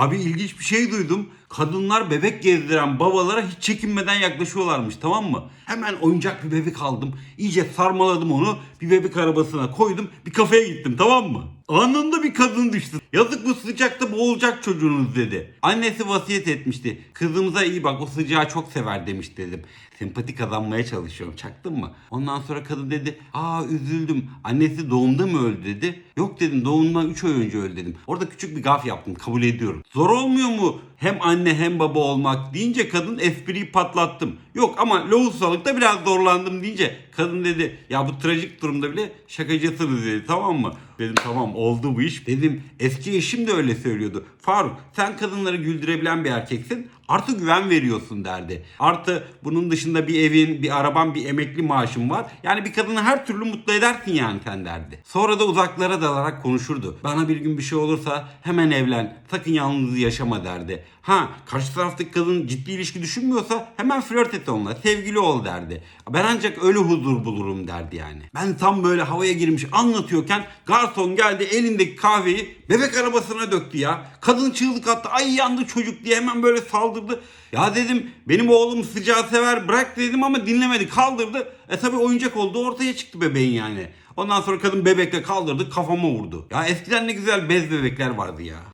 Abi ilginç bir şey duydum. Kadınlar bebek gezdiren babalara hiç çekinmeden yaklaşıyorlarmış tamam mı? Hemen oyuncak bir bebek aldım. İyice sarmaladım onu. Bir bebek arabasına koydum. Bir kafeye gittim tamam mı? Anında bir kadın düştü. Yazık bu sıcakta boğulacak çocuğunuz dedi. Annesi vasiyet etmişti. Kızımıza iyi bak o sıcağı çok sever demiş dedim. Sempati kazanmaya çalışıyorum çaktın mı? Ondan sonra kadın dedi aa üzüldüm. Annesi doğumda mı öldü dedi. Yok dedim doğumundan 3 ay önce öldü dedim. Orada küçük bir gaf yaptım kabul ediyorum. Zor olmuyor mu hem anne hem baba olmak deyince kadın espriyi patlattım. Yok ama lohusalıkta biraz zorlandım deyince kadın dedi ya bu trajik durumda bile şakacısınız dedi tamam mı? Dedim tamam oldu bu iş. Dedim eski eşim de öyle söylüyordu. Faruk sen kadınları güldürebilen bir erkeksin. Artı güven veriyorsun derdi. Artı bunun dışında bir evin, bir araban, bir emekli maaşın var. Yani bir kadını her türlü mutlu edersin yani sen derdi. Sonra da uzaklara dalarak konuşurdu. Bana bir gün bir şey olursa hemen evlen. Sakın yalnız yaşama derdi. Ha karşı taraftaki kadın ciddi ilişki düşünmüyorsa hemen flört et onunla. Sevgili ol derdi. Ben ancak öyle huzur bulurum derdi yani. Ben tam böyle havaya girmiş anlatıyorken garson geldi elindeki kahveyi bebek arabasına döktü ya. Kadın çığlık attı. Ay yandı çocuk diye hemen böyle saldırdı. Ya dedim benim oğlum sıcağı sever bırak dedim ama dinlemedi kaldırdı. E tabi oyuncak oldu ortaya çıktı bebeğin yani. Ondan sonra kadın bebekle kaldırdı kafama vurdu. Ya eskiden ne güzel bez bebekler vardı ya.